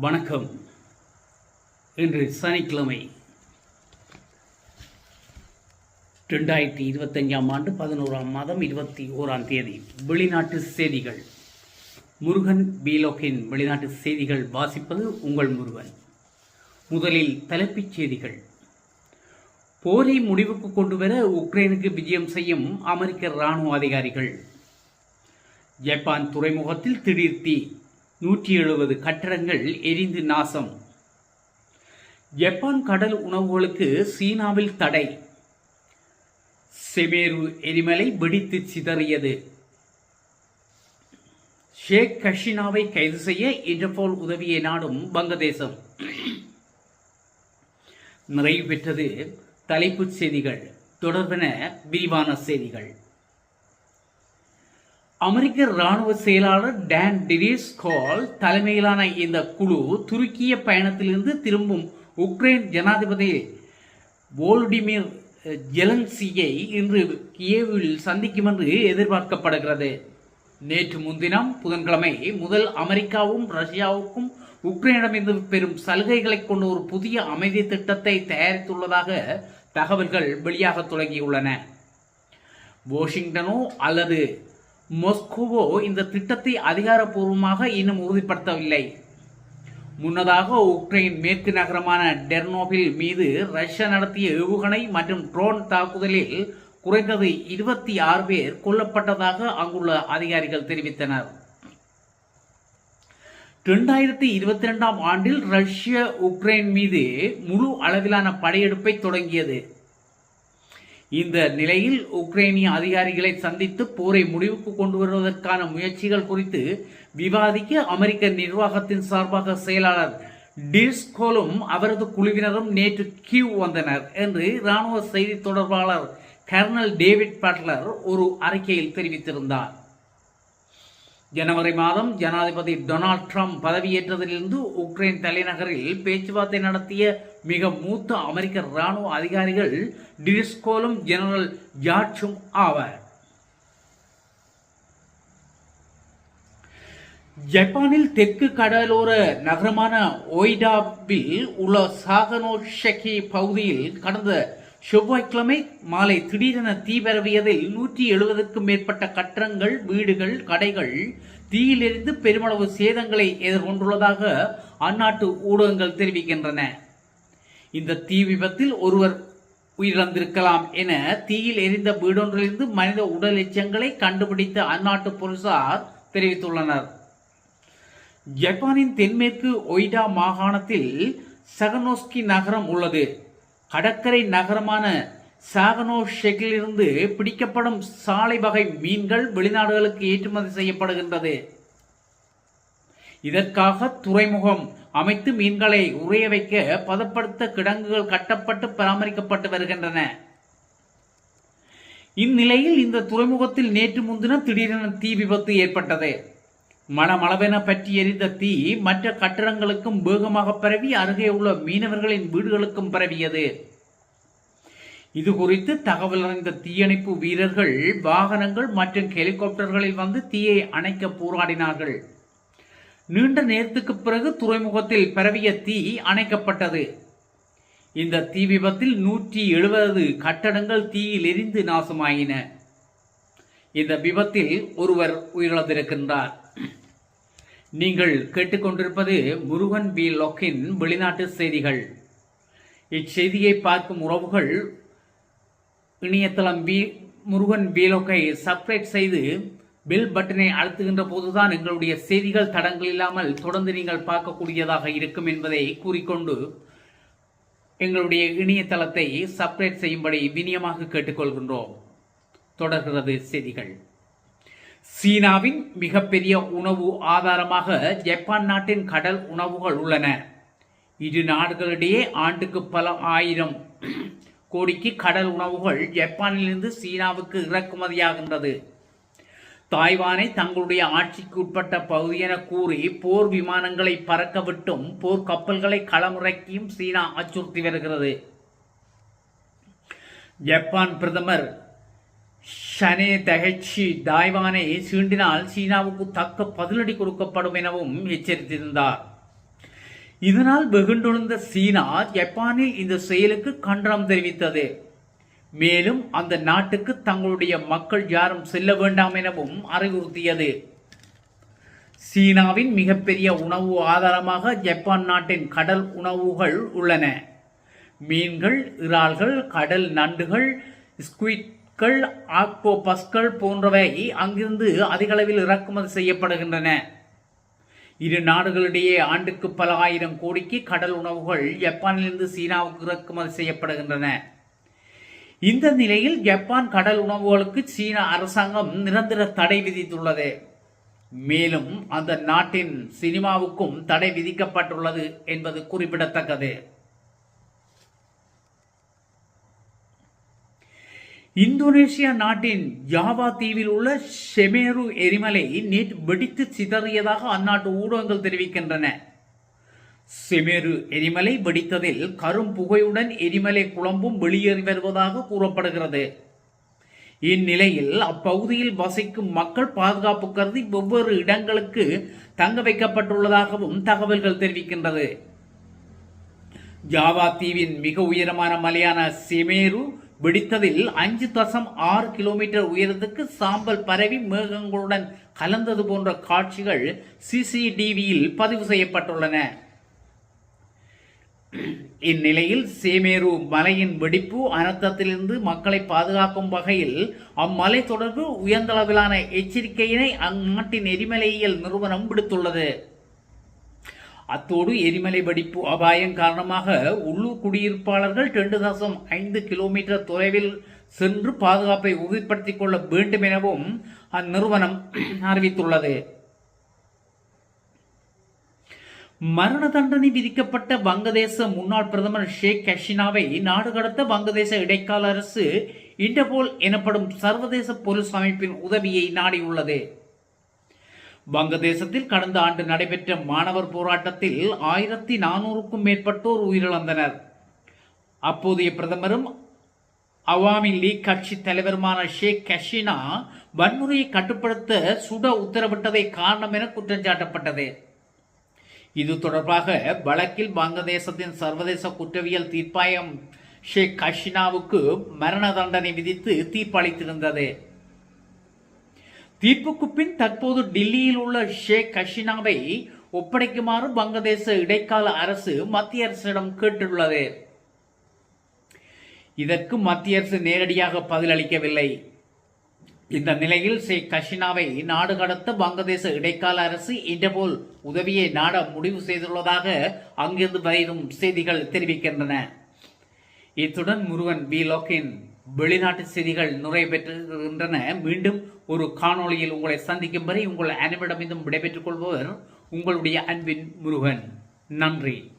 வணக்கம். இன்று சனிக்கிழமை ரெண்டாயிரத்தி இருபத்தஞ்சாம் ஆண்டு பதினோராம் மாதம் இருபத்தி ஓராம் தேதி. வெளிநாட்டு செய்திகள். முருகன் பீலோக்கின் வெளிநாட்டு செய்திகள் வாசிப்பது உங்கள் முருகன். முதலில் தலைப்புச் செய்திகள். போரை முடிவுக்கு கொண்டு வர உக்ரைனுக்கு விஜயம் செய்யும் அமெரிக்க இராணுவ அதிகாரிகள். ஜப்பான் துறைமுகத்தில் திடீர் தீ. நூற்றி எழுபது கட்டடங்கள் எரிந்து நாசம். ஜப்பான் கடல் உணவுகளுக்கு சீனாவில் தடை. செமேரு எரிமலை வெடித்து சிதறியது. ஷேக் ஹஷினாவை கைது செய்ய இன்டர்போல் உதவியை நாடும் வங்கதேசம். நிறைவு பெற்றது தலைப்புச் செய்திகள் தொடர்பென விரிவான செய்திகள். அமெரிக்க ராணுவ செயலாளர் டேன் டிரிஸ் கால் தலைமையிலான இந்த குழு துருக்கிய பயணத்திலிருந்து திரும்பும் உக்ரைன் ஜனாதிபதி வோல்டிமிர் ஜெலன்சியை இன்று கியேவில் சந்திக்கும் என்று எதிர்பார்க்கப்படுகிறது. நேற்று முன்தினம் புதன்கிழமை முதல் அமெரிக்காவும் ரஷ்யாவுக்கும் உக்ரைனிடமிருந்து பெரும் சலுகைகளை கொண்ட ஒரு புதிய அமைதி திட்டத்தை தயாரித்துள்ளதாக தகவல்கள் வெளியாக தொடங்கியுள்ளன. வாஷிங்டனோ அல்லது மொஸ்கோவோ இந்த திட்டத்தை அதிகாரப்பூர்வமாக இன்னும் உறுதிப்படுத்தவில்லை. முன்னதாக உக்ரைன் மேற்கு நகரமான டெர்னோபில் மீது ரஷ்யா நடத்திய ஏவுகணை மற்றும் ட்ரோன் தாக்குதலில் குறைந்தது இருபத்தி ஆறு பேர் கொல்லப்பட்டதாக அங்குள்ள அதிகாரிகள் தெரிவித்தனர். இரண்டாயிரத்தி இருபத்தி ரெண்டாம் ஆண்டில் ரஷ்யா உக்ரைன் மீது முழு அளவிலான படையெடுப்பை தொடங்கியது. இந்த நிலையில் உக்ரைனிய அதிகாரிகளை சந்தித்து போரை முடிவுக்கு கொண்டு வருவதற்கான முயற்சிகள் குறித்து விவாதிக்க அமெரிக்க நிர்வாகத்தின் சார்பாக செயலாளர் டிஸ்கோலும் அவரது குழுவினரும் நேற்று கியூ வந்தனர் என்று இராணுவ செய்தி தொடர்பாளர் கர்னல் டேவிட் பட்லர் ஒரு அறிக்கையில் தெரிவித்திருந்தார். ஜனவரி மாதம் ஜனாதிபதி டொனால்ட் ட்ரம்ப் பதவியேற்றதிலிருந்து உக்ரைன் தலைநகரில் பேச்சுவார்த்தை நடத்திய மிக மூத்த அமெரிக்க இராணுவ அதிகாரிகள் டிரிஸ்கோலும் ஜெனரல் ஜார்ஜும் ஆவர். ஜப்பானில் தெற்கு கடலோர நகரமான ஒய்டாவில் உள்ள சாகனோஷகி பகுதியில் கடந்த செவ்வாய்க்கிழமை மாலை திடீரென தீபரவியதில் நூற்றி எழுபதுக்கும் மேற்பட்ட கட்டடங்கள் வீடுகள் கடைகள் தீயிலிருந்து பெருமளவு சேதங்களை எதிர்கொண்டுள்ளதாக அந்நாட்டு ஊடகங்கள் தெரிவிக்கின்றன. இந்த தீ விபத்தில் ஒருவர் உயிரிழந்திருக்கலாம் என தீயில் எரிந்த வீடொன்றிலிருந்து மனித உடல் எச்சங்களை கண்டுபிடித்த அந்நாட்டு போலீசார் தெரிவித்துள்ளனர். ஜப்பானின் தென்மேற்கு ஒய்டா மாகாணத்தில் சகனோஸ்கி நகரம் உள்ளது. கடற்கரை நகரமான சாகனோ ஷெக்கிலிருந்து பிடிக்கப்படும் சாலை வகை மீன்கள் வெளிநாடுகளுக்கு ஏற்றுமதி செய்யப்படுகின்றது. இதற்காக துறைமுகம் அமைத்து மீன்களை உறைய வைக்க பதப்படுத்த கிடங்குகள் கட்டப்பட்டு பராமரிக்கப்பட்டு வருகின்றன. இந்நிலையில் இந்த துறைமுகத்தில் நேற்று முன்தினம் திடீரென தீ விபத்து ஏற்பட்டது. மளமளவென பற்றி எரிந்த தீ மற்ற கட்டடங்களுக்கும் வேகமாக பரவி அருகே உள்ள மீனவர்களின் வீடுகளுக்கும் பரவியது. இது குறித்து தகவல் அறிந்த தீயணைப்பு வீரர்கள் வாகனங்கள் மற்றும் ஹெலிகாப்டர்களில் வந்து தீயை அணைக்க போராடினார்கள். நீண்ட நேரத்துக்கு பிறகு துறைமுகத்தில் பரவிய தீ அணைக்கப்பட்டது. இந்த தீ விபத்தில் நூற்றி எழுபது கட்டடங்கள் தீயில் எரிந்து நாசமாயின. இந்த விபத்தில் ஒருவர் உயிரிழந்திருக்கின்றார். நீங்கள் கேட்டுக்கொண்டிருப்பது முருகன் பி. லொக்கின் வெளிநாட்டு செய்திகள். இச்செய்தியை பார்க்கும் உறவுகள் இணையதளம் பி முருகன் பீலோக்கை சப்ஸ்கிரைப் செய்து பெல் பட்டனை அழுத்துகின்ற போதுதான் எங்களுடைய செய்திகள் தடங்கள் இல்லாமல் தொடர்ந்து நீங்கள் பார்க்கக்கூடியதாக இருக்கும் என்பதை கூறிக்கொண்டு எங்களுடைய இணையதளத்தை சப்ஸ்கிரைப் செய்யும்படி வினியமாக கேட்டுக்கொள்கின்றோம். தொடர்கிறது செய்திகள். சீனாவின் மிகப்பெரிய உணவு ஆதாரமாக ஜப்பான் நாட்டின் கடல் உணவுகள் உள்ளன. இரு நாடுகளிடையே ஆண்டுக்கு பல ஆயிரம் கோடிக்கு கடல் உணவுகள் ஜப்பானிலிருந்து சீனாவுக்கு இறக்குமதியாகின்றது. தாய்வானை தங்களுடைய ஆட்சிக்கு உட்பட்ட பகுதி என கூறி போர் விமானங்களை பறக்க விட்டும் போர் கப்பல்களை களமிறக்கியும் சீனா அச்சுறுத்தி வருகிறது. ஜப்பான் பிரதமர் ஷனே தகச்சி தாய்வானை சீண்டினால் சீனாவுக்கு தக்க பதிலடி கொடுக்கப்படும் எனவும் எச்சரித்திருந்தார். இதனால் வெகுண்டெழுந்த சீனா ஜப்பானில் இந்த செயலுக்கு கண்டனம் தெரிவித்தது. மேலும் அந்த நாட்டுக்கு தங்களுடைய மக்கள் யாரும் செல்ல வேண்டாம் எனவும் அறிவுறுத்தியது. சீனாவின் மிகப்பெரிய உணவு ஆதாரமாக ஜப்பான் நாட்டின் கடல் உணவுகள் உள்ளன. மீன்கள் இறால்கள் கடல் நண்டுகள் கள் ஆக்டோபஸ்கள் போன்றவை அங்கிருந்து அதிகளவில் இறக்குமதி செய்யப்படுகின்றன. இரு நாடுகளிடையே ஆண்டுக்கு பல ஆயிரம் கோடிக்கு கடல் உணவுகள் ஜப்பானிலிருந்து சீனாவுக்கு இறக்குமதி செய்யப்படுகின்றன. இந்த நிலையில் ஜப்பான் கடல் உணவுகளுக்கு சீன அரசாங்கம் நிரந்தர தடை விதித்துள்ளது. மேலும் அந்த நாட்டின் சினிமாவுக்கும் தடை விதிக்கப்பட்டுள்ளது என்பது குறிப்பிடத்தக்கது. இந்தோனேஷியா நாட்டின் ஜாவா தீவில் உள்ள ஷெமேரு எரிமலை நேற்று வெடித்து சிதறியதாக அந்நாட்டு ஊடகங்கள் தெரிவிக்கின்றன. செமேரு எரிமலை வெடித்ததில் கரும் புகையுடன் எரிமலை குழம்பும் வெளியேறி வருவதாக கூறப்படுகிறது. இந்நிலையில் அப்பகுதியில் வசிக்கும் மக்கள் பாதுகாப்பு கருதி வெவ்வேறு இடங்களுக்கு தங்க வைக்கப்பட்டுள்ளதாகவும் தகவல்கள் தெரிவிக்கின்றது. ஜாவா தீவின் மிக உயரமான மலையான செமேரு வெடித்ததில் அஞ்சு தசம் ஆறு கிலோமீட்டர் உயரத்துக்கு சாம்பல் பரவி மேகங்களுடன் கலந்தது போன்ற காட்சிகள் சிசிடிவியில் பதிவு செய்யப்பட்டுள்ளன. இந்நிலையில் சேமேரு மலையின் வெடிப்பு அனர்த்தத்திலிருந்து மக்களை பாதுகாக்கும் வகையில் அம்மலை தொடர்பு உயர்ந்தளவிலான எச்சரிக்கையினை அந்நாட்டின் எரிமலையியல் நிறுவனம் விடுத்துள்ளது. அத்தோடு எரிமலை வெடிப்பு அபாயம் காரணமாக உள்ளூர் குடியிருப்பாளர்கள் ரெண்டு தசம் ஐந்து கிலோமீட்டர் தொலைவில் சென்று பாதுகாப்பை உறுதிப்படுத்திக் கொள்ள வேண்டும் எனவும் அந்நிறுவனம் அறிவித்துள்ளது. மரண தண்டனை விதிக்கப்பட்ட வங்கதேச முன்னாள் பிரதமர் ஷேக் ஹசீனாவை நாடு கடத்த வங்கதேச இடைக்கால அரசு இன்டர்போல் எனப்படும் சர்வதேச பொருள் அமைப்பின் உதவியை நாடியுள்ளது. வங்கதேசத்தில் கடந்த ஆண்டு நடைபெற்ற மாணவர் போராட்டத்தில் ஆயிரத்தி நானூறுக்கும் மேற்பட்டோர் உயிரிழந்தனர். அப்போதைய பிரதமரும் அவாமி லீக் கட்சி தலைவருமான ஷேக் ஹசீனா வன்முறையை கட்டுப்படுத்த சுட உத்தரவிட்டதை காரணம் என குற்றம் சாட்டப்பட்டது. இது தொடர்பாக வழக்கில் வங்கதேசத்தின் சர்வதேச குற்றவியல் தீர்ப்பாயம் ஷேக் ஹஷினாவுக்கு மரண தண்டனை விதித்து தீர்ப்பளித்திருந்தது. தீர்ப்புக்கு பின் தற்போது டில்லியில் உள்ள ஷேக் ஹஷினாவை ஒப்படைக்குமாறு வங்கதேச இடைக்கால அரசு மத்திய அரசிடம் கேட்டுள்ளது. இதற்கு மத்திய அரசு நேரடியாக பதிலளிக்கவில்லை இந்த நிலையில் ஷேக் ஹசீனாவை நாடு கடத்த வங்கதேச இடைக்கால அரசு இன்டர்போல் உதவியை நாட முடிவு செய்துள்ளதாக அங்கிருந்து வரும் செய்திகள் தெரிவிக்கின்றன. இத்துடன் முருகன் பி லோக்கின் வெளிநாட்டு செய்திகள் நிறைவேற்றுகின்றன மீண்டும் ஒரு காணொளியில் உங்களை சந்திக்கும் வரை உங்கள் அனைவரிடமிருந்தும் விடைபெற்றுக் கொள்பவர் உங்களுடைய அன்பின் முருகன். நன்றி.